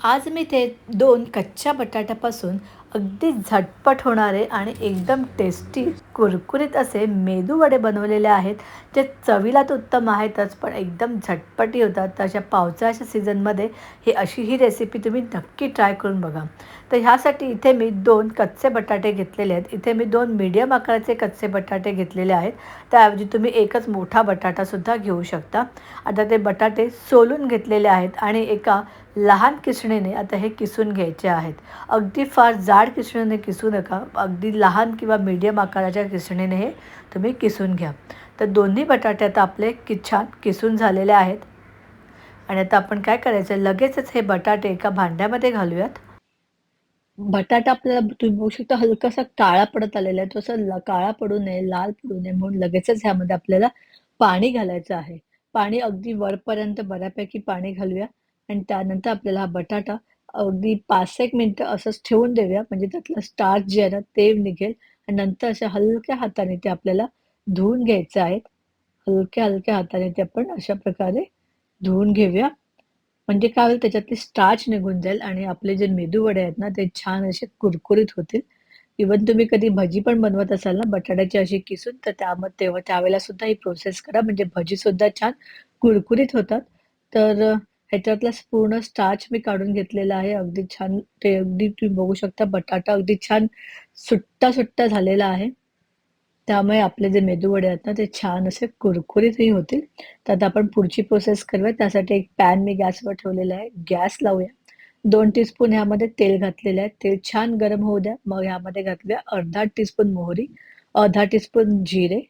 आज मी ते दोन कच्च्या बटाट्यापासून अगदी झटपट होणारे आणि एकदम टेस्टी कुरकुरीत असे मेदू वडे बनवलेले आहेत जे चवीला तर उत्तम आहेतच पण एकदम झटपटी होतात. तर अशा पावसाळ्याच्या सीझनमध्ये ही अशी ही रेसिपी तुम्ही नक्की ट्राय करून बघा. तर ह्यासाठी इथे मी दोन कच्चे बटाटे घेतलेले आहेत. इथे मी दोन मीडियम आकाराचे कच्चे बटाटे घेतलेले आहेत. त्याऐवजी तुम्ही एकच मोठा बटाटासुद्धा घेऊ शकता. आता ते बटाटे सोलून घेतलेले आहेत आणि एका लहान किसणीने आता हे किसून घ्यायचे आहेत. अगदी फार जाड किसणीने किसू नका अगदी लहान किंवा मीडियम आकाराच्या किसणीने हे तुम्ही किसून घ्या. तर दोन्ही बटाटे आता आपले कि छान किसून झालेले आहेत. आणि आता आपण काय करायचं? लगेचच हे बटाटे एका भांड्यामध्ये घालूयात. बटाटा आपल्याला तुम्ही बघू शकता हलकासा काळा पडत आलेला आहे. तो असं काळा पडू नये लाल पडू नये म्हणून लगेचच ह्यामध्ये आपल्याला पाणी घालायचं आहे. पाणी अगदी वरपर्यंत बऱ्यापैकी पाणी घालूया. आणि त्यानंतर आपल्याला हा बटाटा अगदी पाच एक मिनटं असंच ठेवून देऊया. म्हणजे त्यातलं स्टार्च जे आहे ना ते निघेल. आणि नंतर अशा हलक्या हाताने ते आपल्याला धुवून घ्यायचं आहे. हलक्या हलक्या हाताने ते आपण अशा प्रकारे धुवून घेऊया. म्हणजे काय होईल त्याच्यातली स्टार्च निघून जाईल आणि आपले जे मेदूवडे आहेत ना ते छान असे कुरकुरीत होतील. इवन तुम्ही कधी भजी पण बनवत असाल ना बटाट्याची अशी किसून तर त्यामध्ये तेव्हा त्यावेळेला सुद्धा ही प्रोसेस करा. म्हणजे भजी सुद्धा छान कुरकुरीत होतात. तर ह्याच्यातला पूर्ण स्टार्च मी काढून घेतलेला आहे. अगदी छान ते अगदी तुम्ही बघू शकता बटाटा अगदी छान सुट्टा सुट्टा झालेला आहे. त्यामुळे आपले जे मेदूवडे आहेत ना ते छान असे कुरकुरीतही होतील. तर आता आपण पुढची प्रोसेस करूया. त्यासाठी एक पॅन मी गॅसवर ठेवलेला आहे. गॅस लावूया. दोन टीस्पून ह्यामध्ये तेल घातलेले आहे. तेल छान गरम होऊ द्या. मग ह्यामध्ये घातल्या अर्धा टीस्पून मोहरी अर्धा टीस्पून जिरे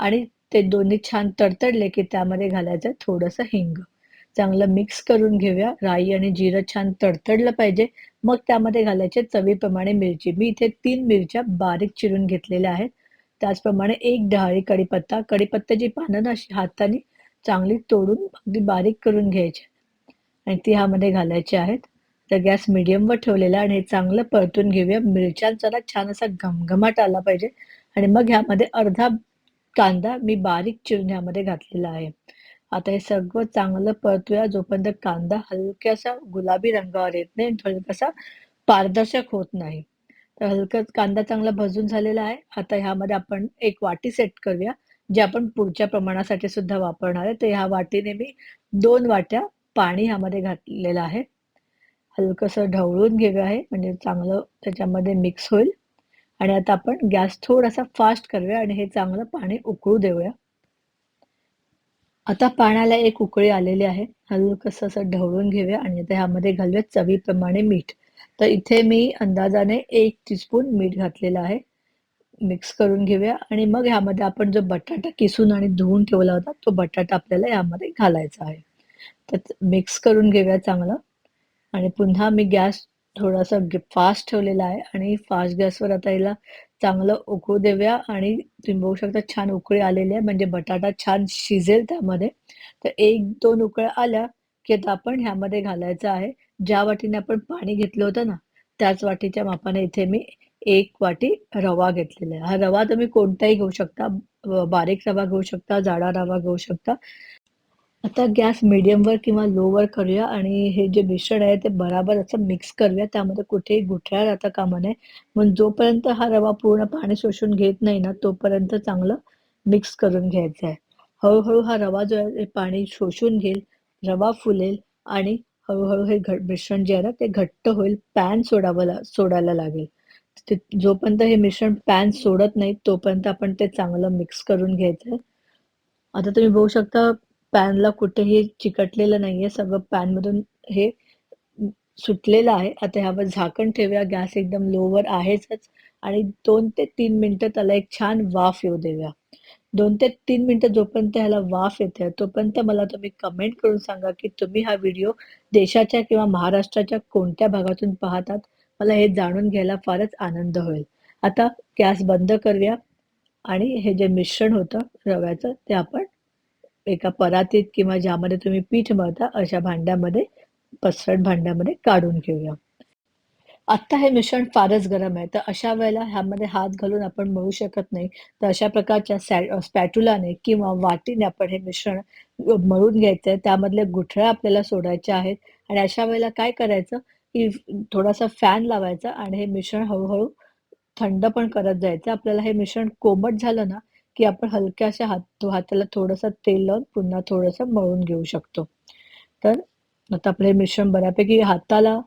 आणि ते दोन्ही छान तडतडले की त्यामध्ये घालायचं थोडंसं हिंग. चांगलं मिक्स करून घेऊया. राई आणि जिरं छान तडतडलं पाहिजे. मग त्यामध्ये घालायचे चवीप्रमाणे मिरची. मी इथे तीन मिरच्या बारीक चिरून घेतलेल्या आहेत. त्याचप्रमाणे एक डहाळी कढीपत्ता. कढीपत्त्याची पानं ना अशी हाताने चांगली तोडून अगदी बारीक करून घ्यायची. आणि ती ह्यामध्ये घालायची आहेत. तर गॅस मिडियमवर ठेवलेला आणि हे चांगलं परतून घेऊया. मिरच्यांचा जरा छान असा घमघमाट आला पाहिजे. आणि मग ह्यामध्ये अर्धा कांदा मी बारीक चिरून ह्यामध्ये घातलेला आहे. आता हे सगळं चांगलं परतूया. जोपर्यंत कांदा हलक्यासा गुलाबी रंगावर येत नाही हलकासा पारदर्शक होत नाही. तर हलकं कांदा चांगला भजून झालेला आहे. आता ह्यामध्ये आपण एक वाटी सेट करूया जे आपण पुढच्या प्रमाणासाठी सुद्धा वापरणार आहे. तर ह्या वाटीने मी दोन वाट्या पाणी ह्यामध्ये घातलेलं आहे. हलकंसं ढवळून घेऊया आहे म्हणजे चांगलं त्याच्यामध्ये मिक्स होईल. आणि आता आपण गॅस थोडासा फास्ट करूया आणि हे चांगलं पाणी उकळू देऊया. आता पाण्याला एक उकळी आलेली आहे. हलकंसं असं ढवळून घेऊया आणि आता ह्यामध्ये घालूया चवीप्रमाणे मीठ. तर इथे मी अंदाजाने एक टीस्पून मीठ घातलेलं आहे. मिक्स करून घेऊया आणि मग ह्यामध्ये आपण जो बटाटा किसून आणि धुवून ठेवला होता तो बटाटा आपल्याला यामध्ये घालायचा आहे. तर मिक्स करून घेऊया चांगलं. आणि पुन्हा मी गॅस थोडासा फास्ट ठेवलेला आहे आणि फास्ट गॅसवर आता याला चांगलं उकळू देऊया आणि तुम्ही बघू शकता छान उकळी आलेली आहे. म्हणजे बटाटा छान शिजेल त्यामध्ये. तर एक दोन उकळ्या आल्या की आता आपण ह्यामध्ये घालायचं आहे. ज्या वाटीने आपण पाणी घेतलं होतं ना त्याच वाटीच्या मापाने इथे मी एक वाटी रवा घेतलेला आहे. हा रवा तुम्ही कोणताही घेऊ शकता. बारीक रवा घेऊ शकता जाडा रवा घेऊ शकता. आता गॅस मिडियमवर किंवा लोवर करूया आणि हे जे मिश्रण आहे ते बराबर असं मिक्स करूया. त्यामध्ये कुठेही गुठळ्या राहता कामा नये. मग जोपर्यंत हा रवा पूर्ण पाणी शोषून घेत नाही ना तोपर्यंत चांगलं मिक्स करून घ्यायचं आहे. हळूहळू हा रवा जो आहे पाणी शोषून घेईल रवा फुलेल आणि हळूहळू हे घट मिश्रण जे आहे ना ते घट्ट होईल पॅन सोडावं सोडायला लागेल. ते जोपर्यंत हे मिश्रण पॅन सोडत नाही तोपर्यंत आपण ते चांगलं मिक्स करून घ्यायचं आता तुम्ही बघू शकता पॅनला कुठेही चिकटलेलं नाहीये. सगळं पॅनमधून हे सुटलेलं आहे. आता ह्यावर झाकण ठेवूया. गॅस एकदम लोवर आहेच आणि दोन ते तीन मिनटं त्याला एक छान वाफ येऊ देऊया. दोन ते तीन मिनटं जोपर्यंत ह्याला वाफ येते तोपर्यंत मला तुम्ही कमेंट करून सांगा की तुम्ही हा व्हिडिओ देशाच्या किंवा महाराष्ट्राच्या कोणत्या भागातून पाहतात? मला हे जाणून घ्यायला फारच आनंद होईल. आता गॅस बंद करूया. आणि हे जे मिश्रण होतं रव्याचं ते आपण एका परातीत किंवा ज्यामध्ये तुम्ही पीठ मळता अशा भांड्यामध्ये पसरट भांड्यामध्ये काढून घेऊया. आत्ता हे मिश्रण फारच गरम आहे तर अशा वेळेला ह्यामध्ये हात घालून आपण मळू शकत नाही. तर अशा प्रकारच्या सॅ स्पॅटुलाने किंवा वाटीने आपण हे मिश्रण मळून घ्यायचं आहे त्यामधल्या गुठळ्या आपल्याला सोडायच्या आहेत. आणि अशा वेळेला काय करायचं की थोडासा फॅन लावायचा आणि हे मिश्रण हळूहळू थंड पण करत जायचं. आपल्याला हे मिश्रण कोमट झालं ना की आपण हलक्याशा हात हाताला थोडंसं तेल लावून पुन्हा थोडंसं मळून घेऊ शकतो. तर आता आपलं हे मिश्रण बऱ्यापैकी हाताला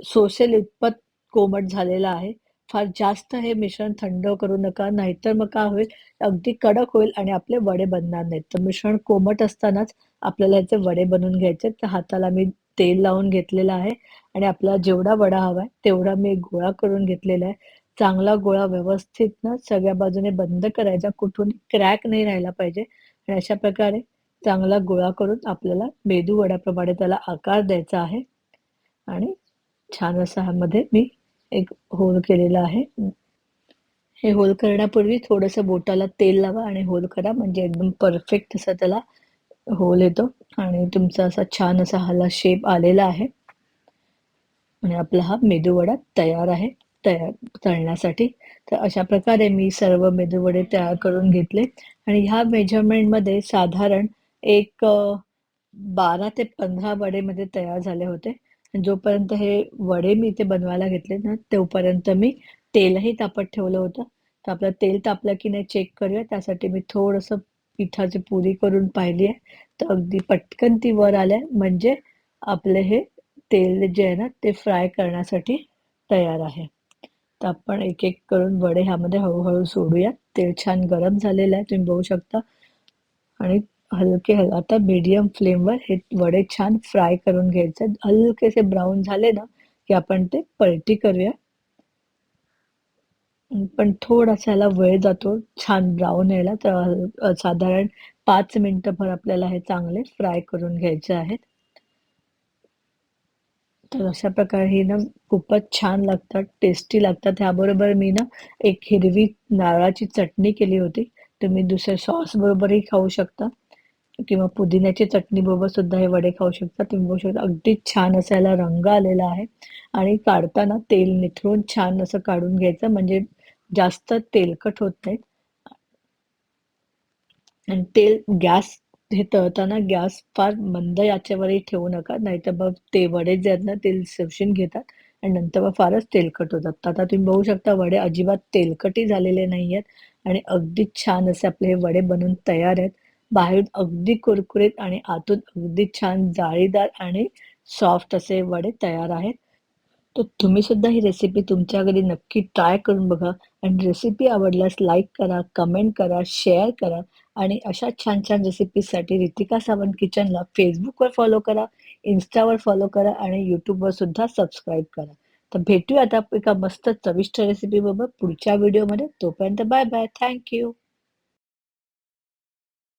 सोसेल इतपत कोमट झालेलं आहे. फार जास्त हे मिश्रण थंड करू नका नाहीतर मग काय होईल? अगदी कडक होईल आणि आपले वडे बनणार नाहीत. तर मिश्रण कोमट असतानाच आपल्याला याचे वडे बनवून घ्यायचे तर हाताला मी तेल लावून घेतलेलं आहे आणि आपल्याला जेवढा वडा हवा आहे तेवढा मी गोळा करून घेतलेला आहे. चांगला गोळा व्यवस्थित ना सगळ्या बाजूने बंद करायचा कुठून क्रॅक नाही राहिला पाहिजे. आणि अशा प्रकारे चांगला गोळा करून आपल्याला मेदू वड्याप्रमाणे त्याला आकार द्यायचा आहे. आणि छान असा ह्यामध्ये मी एक होल केलेला आहे. हे होल करण्यापूर्वी थोडंसं बोटाला तेल लावा आणि होल करा. म्हणजे एकदम परफेक्ट असा त्याला होल येतो. आणि तुमचा असा छान असा हाला शेप आलेला आहे. आणि आपला हा मेदूवडा तयार आहे. तयार तळण्यासाठी तर अशा प्रकारे मी सर्व मेदूवडे तयार करून घेतले. आणि ह्या मेजरमेंटमध्ये साधारण एक बारा ते पंधरा वडेमध्ये तयार झाले होते. जोपर्यंत हे वडे मी इथे बनवायला घेतले ना तोपर्यंत मी तेलही तापत ठेवलं होतं. तर आपलं तेल तापलं की नाही चेक करूया. त्यासाठी मी थोडंसं पिठाची पुरी करून पाहिली आहे. तर अगदी पटकन ती वर आल्या. म्हणजे आपले हे तेल जे आहे ना ते फ्राय करण्यासाठी तयार आहे. तर आपण एक एक करून वडे ह्यामध्ये हळूहळू सोडूया तेल छान गरम झालेलं आहे तुम्ही बघू शकता. आणि हलके हल आता मीडियम फ्लेमवर हे वडे छान फ्राय करून घ्यायचे. हलकेसे ब्राऊन झाले ना की आपण ते पलटी करूया. पण थोडासा ह्याला वेळ जातो छान ब्राऊन यायला. तर साधारण पाच मिनिटं भर आपल्याला हे चांगले फ्राय करून घ्यायचे आहेत. तर अशा प्रकारे हे ना खूपच छान लागतात टेस्टी लागतात. ह्याबरोबर मी ना एक हिरवी नारळाची चटणी केली होती. तुम्ही दुसऱ्या सॉस बरोबरही खाऊ शकता. किंवा पुदिन्याची चटणी बरोबर सुद्धा हे वडे खाऊ शकता. तुम्ही बघू शकता अगदी छान असा याला रंग आलेला आहे. आणि काढताना तेल निथळून छान असं काढून घ्यायचं. म्हणजे जास्त तेलकट होत नाहीत. आणि तेल गॅस हे तळताना गॅस फार मंद याच्यावरही ठेवू नका. नाहीतर मग ते वडे जे आहेत ना ते शोषून घेतात आणि नंतर मग फारच तेलकट होतात. आता तुम्ही बघू शकता वडे अजिबात तेलकटी झालेले नाही आहेत आणि अगदी छान असे आपले हे वडे बनून तयार आहेत. बाहेरून अगदी कुरकुरीत आणि आतून अगदी छान जाळीदार आणि सॉफ्ट असे वडे तयार आहेत. तर तुम्ही सुद्धा ही रेसिपी तुमच्या घरी नक्की ट्राय करून बघा. आणि रेसिपी आवडल्यास लाईक करा कमेंट करा शेअर करा. आणि अशा छान छान रेसिपीजसाठी रितिका सावंत किचनला फेसबुकवर फॉलो करा इन्स्टावर फॉलो करा आणि यूट्यूबवर सुद्धा सबस्क्राईब करा. तर भेटूया आता एका मस्त चविष्ट रेसिपी बरोबर पुढच्या व्हिडिओमध्ये तोपर्यंत बाय बाय थँक्यू